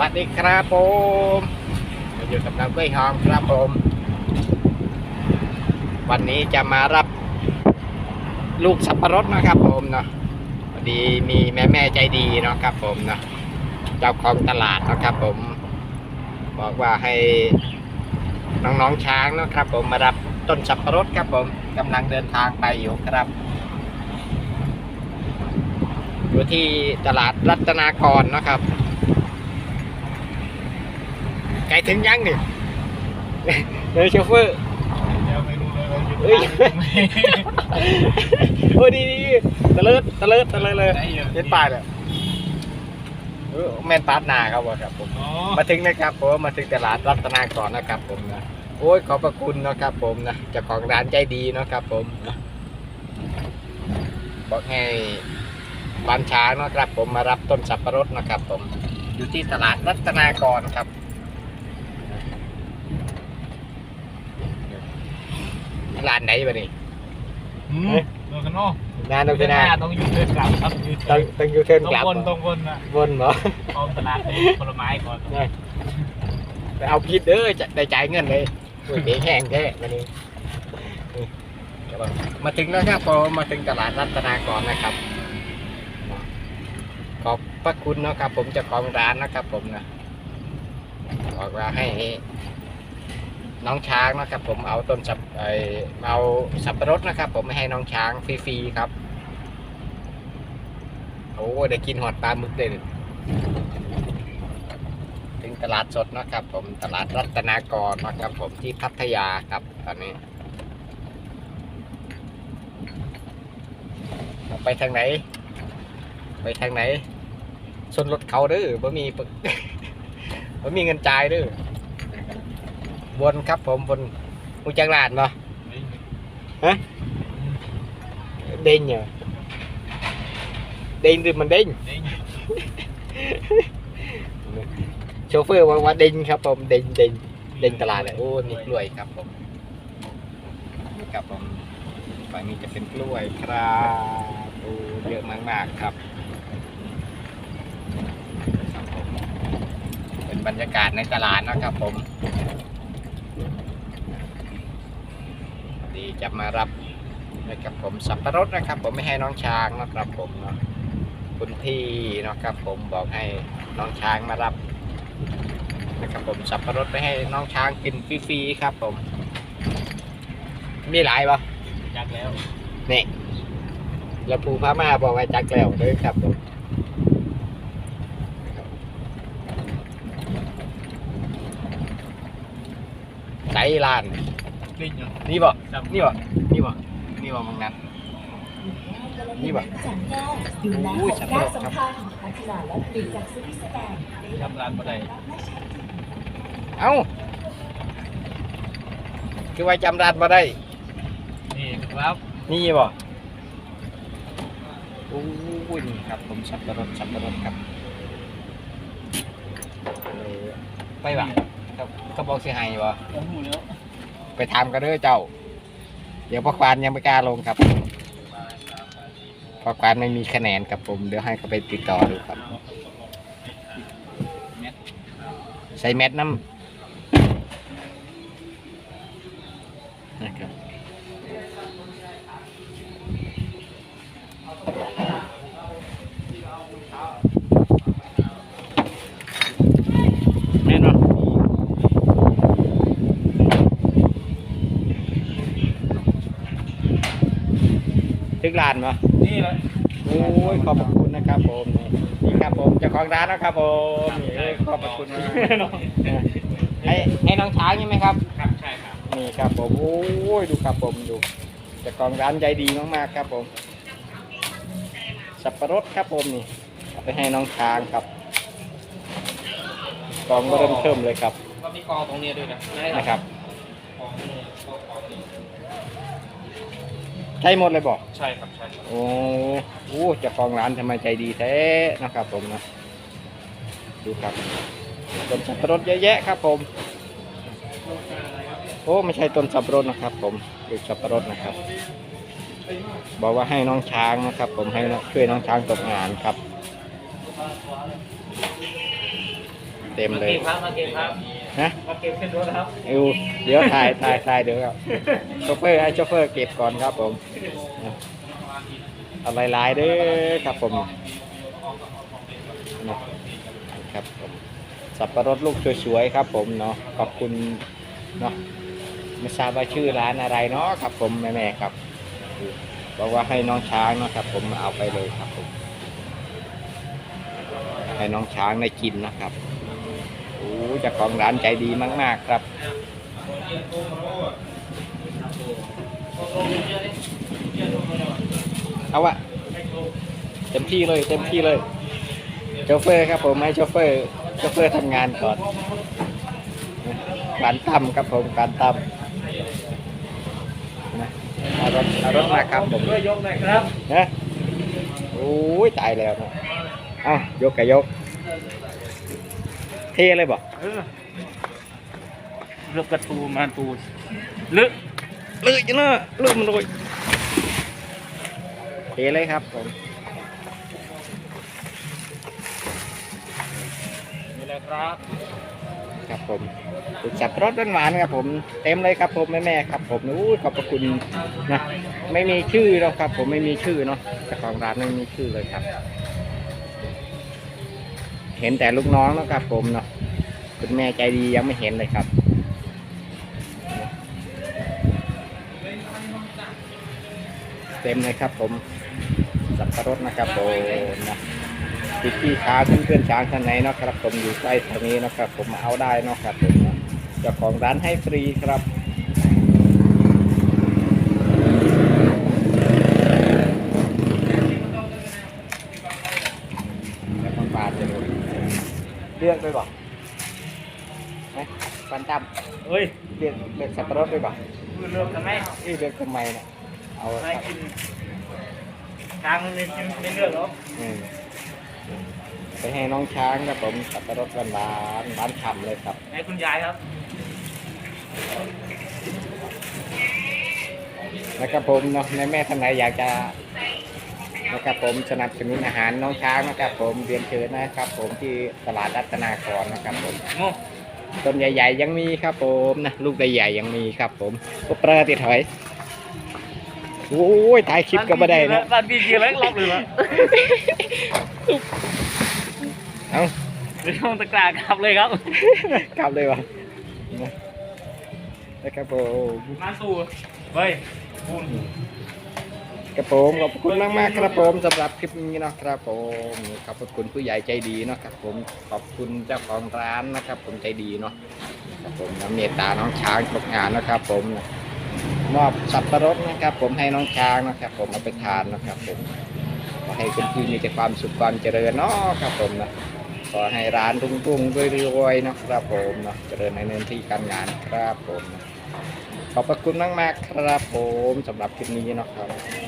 วัสดีครับผมมาอยู่กับน้องกล้วยหอมครับผม วันนี้จะมารับลูกสับปะรดนะครับผมเนาะพอดีมีแม่แม่ใจดีเนาะครับผมเนาะเจ้าของตลาดนะครับผม บอกว่าให้น้องๆช้างเนาะครับผมมารับต้นสับปะรดครับผมกำลังเดินทางไปอยู่ครับ อยู่ที่ตลาดรัตนากรนะครับ ไกลถึงยังนี่เลยโชเฟอร์เดี๋ยวไม่รู้เลยว่าอยู่เอ้ยโอ้ดีดีตะเลิดตะเลิดตะเลิดเลยไหนอยู่เห็นป้ายเลยเออแม่นปาดนาครับผมครับผมมาถึงนะครับผมมาถึงตลาดรัตนากรนะครับผมนะโอ้ยขอบพระคุณนะครับผมนะเจ้าของร้านใจดีนะครับผมบอกให้บ้านช้างนะครับผมมารับต้นสับปะรดนะครับผมอยู่ที่ตลาดรัตนากรครับ ร้านไหนวะนี่หืมเอ๊ะโดนกันเนาะงานตรงนี้นะต้องอยู่เดินกลับครับอยู่ต้องต้องยูเทิร์นต้องกลับวนต้องวนนะวนเหรอเอาตลาดไปผลไม้ก่อนไปเอาพิษเด้อจะได้จ่ายเงินเลยโอ้ยเด็กแห้งแท้วันนี้เดี๋ยวก่อนมาถึงแล้วครับพอมาถึงตลาดรัตนากรนะครับ ขอบพระคุณเนาะครับ ผมเจ้าของร้านนะครับ ผมนะบอกว่าให้ น้องช้างนะครับ ผมเอาต้นสับไอเอาสับปะรดนะครับ ผมให้น้องช้างฟรีๆครับโอ้ได้กินหอดปลาหมึกเลยถึงตลาดสดนะครับ ผมตลาดรัตนากรนะครับ ผมที่พัทยาครับตอนนี้ไปทางไหน ไปทางไหนชนรถเขาเด้อบ่มีบ่มีเงินจ่ายเด้อ วนครับผมวนมูจังลานเนาะเด้งเหรอเด้งหรือมันเด้งเด้งโชเฟอร์ว่าว่าเด้งครับผมเด้งเด้งเด้งตลาดเลยโอ้นี่กล้วยครับผมนี่ครับผมฝั่งนี้จะเป็นกล้วยครับโอ้เยอะมากๆครับครับผมเป็นบรรยากาศในตลาดนะครับผม จะมารับนะครับผมสับปะรดนะครับ ผมไม่ให้น้องช้างนะครับผมเนาะคุณพี่นะครับผมบอกให้น้องช้างมารับนะครับผมสับปะรดไปให้น้องช้างกินฟรีๆครับ ผม มีหลายปะจักแล้วนี่แล้วภูพามาบอกไว้จักแล้วเลยครับผมใส่ลาน กลิ้งอยู่นี่บ่จับนี่บ่นี่บ่นี่บ่มึงนั้นนี่บ่จันแก้วดูแลอุ้ยหสักบปะด้ารนดครับสำคัญพัฒนาและผลิตจากสวิตเซอร์แลนด์จับร้านบ่ได้เอ้าคือว่าจำร้านมาได้ นี่ครับ นี่บ่โอ้ยนี่ครับ ผมสับปะรดสับปะรดครับเออไปบ่ะครับเขาบอกสิให้บ่ผมหูแล้ว ไปทำกันเด้อเจ้า เดี๋ยวพ่อควานยังไม่กล้าลงครับพ่อควานไม่มีคะแนนครับผม เดี๋ยวให้เขาไปติดต่อดูครับ ใส่แมสน้ำนะครับแน่นอนทึกลาน ปะนี่เลยโอ้ยขอบพระคุณนะครับผมนี่ครับผมเจ้าของร้านนะครับผมนี่เอ้ยขอบพระคุณมากให้ให้น้องช้างใช่ไหมครับ ครับใช่ครับนี่ครับผมโอ้ยดูครับผมดูเจ้าของร้านใจดีมากๆครับผม สับปะรดครับผมนี่เอาไปให้น้องช้างครับกองเริ่มเทิมเลยครับก็มีกองตรงนี้ด้วยนะนะครับกองนี่กองกองนี่ใช้หมดเลยบอกใช่ครับใช่ครับโอ้โหเจ้าของร้านทำไมใจดีแท้นะครับผมนะดูครับต้นสับปะรดเยอะแยะครับผมโอ้ไม่ใช่ต้นสับปะรดนะครับ ผมดูสับปะรดนะครับ บอกว่าให้น้องช้างนะครับ ผมให้น้องช่วยน้องช้างตกงานครับ เต็มมาเลยเก็บครับมาเก็บครับ นะมาเก็บขึ้นรถครับเอวเดี๋ยวถ่ายถ่ายถ่ายเดี๋ยวครับโชเฟอร์ให้โชเฟอร์เก็บก่อนครับผมเอาหลายๆเด้อครับผมนะครับผมสับปะรดลูกสวยๆครับ ผมเนาะขอบคุณเนาะไม่ทราบว่าชื่อร้านอะไรเนาะครับ ผมแม่ๆครับบอกว่าให้น้องช้างเนาะครับ ผมเอาไปเลยครับผมให้น้องช้างได้กินนะครับโอ้เจ้าของร้านใจดีมาก ๆ ครับเอาอะเต็มที่เลยเต็มที่เลยโชเฟอร์ครับผมให้โชเฟอร์โชเฟอร์ทำงานก่อนการตำครับผมการตำนะเอารถเอารถมาครับผมช่วยยกหน่อยครับนะโอ้ยตายแล้วนะเอ้ายกกับยก เทเลยบอกเออเลือกกระตูมาตูลึกเลยจังเลยเลยมันเลยเทเลยครับผมนี่แหละครับครับผมสุดสับปะรสหวานๆครับผมเต็มเลยครับผมแม่ๆครับ ผมอู้ยขอบพระคุณนะไม่มีชื่อหรอกครับ ผมไม่มีชื่อเนาะเจ้าของร้านไม่มีชื่อเลยครับ เห็นแต่ลูกน้องนะครับผมเนาะ คุณแม่ใจดียังไม่เห็นเลยครับ เต็มเลยครับผมสับปะรดนะครับผมนะพี่พี่ช้างเพื่อนๆช้างท่านไหนเนาะครับผมอยู่ใกล้แถวนี้นะครับ ผมมาเอาได้เนาะครับผมนะเจ้าของร้านให้ฟรีครับแล้วมันปาดจะดูเลือกไปบอกไหมปันต เฮ้ยำเลือกเลือกสับปะรดไปบอกมือเลือกทำไมนี่เลือกทำไมเนี่ยเอาไม่กินทางไม่กินไม่เลือกหรอกอืมไปให้น้องช้างครับผมสับปะรดหวานหวานหวานฉ่ำเลยครับ ให้คุณยายครับนะครับผมเนาะแม่แม่ท่านไหนอยากจะนะครับผมสนับสนุนอาหารน้องช้างนะครับผมเรียนเชิญนะครับ ผมที่ตลาดรัตนากรนะครับผมโง่ ต้นใหญ่ ๆ ยังมีครับผมนะลูกใหญ่ๆยังมีครับ ผมก็เปรอะติดถอยโอ้ยถ่ายคลิปก็ไม่ได้นะบ้านพี่กี่แล้วล็อกเลยวะเอ้าเดี๋ยวต้องตะกร้ากลับเลยครับกลับเลยวะนะนะครับผมมาสู่เฮ้ยคุณ ครับผมขอบคุณมากมากครับผมสำหรับคลิปนี้นะครับผมขอบคุณผู้ใหญ่ใจดีเนาะครับผมขอบคุณเจ้าของร้านนะครับ ผมใจดีเนาะครับผมน้ำเมตตาน้องช้างตกงานนะครับ ผมมอบสับปะรดนะครับ ผมให้น้องช้างนะครับ ผมเอาไปทานนะครับผมขอให้คุณพี่มีแต่ความสุขความเจริญเนาะครับผมนะขอให้ร้านรุ่งๆรวยๆนะครับผมเนาะเจริญในเนินที่การงานครับผมขอบพระคุณมากๆครับผมสำหรับคลิปนี้นะครับ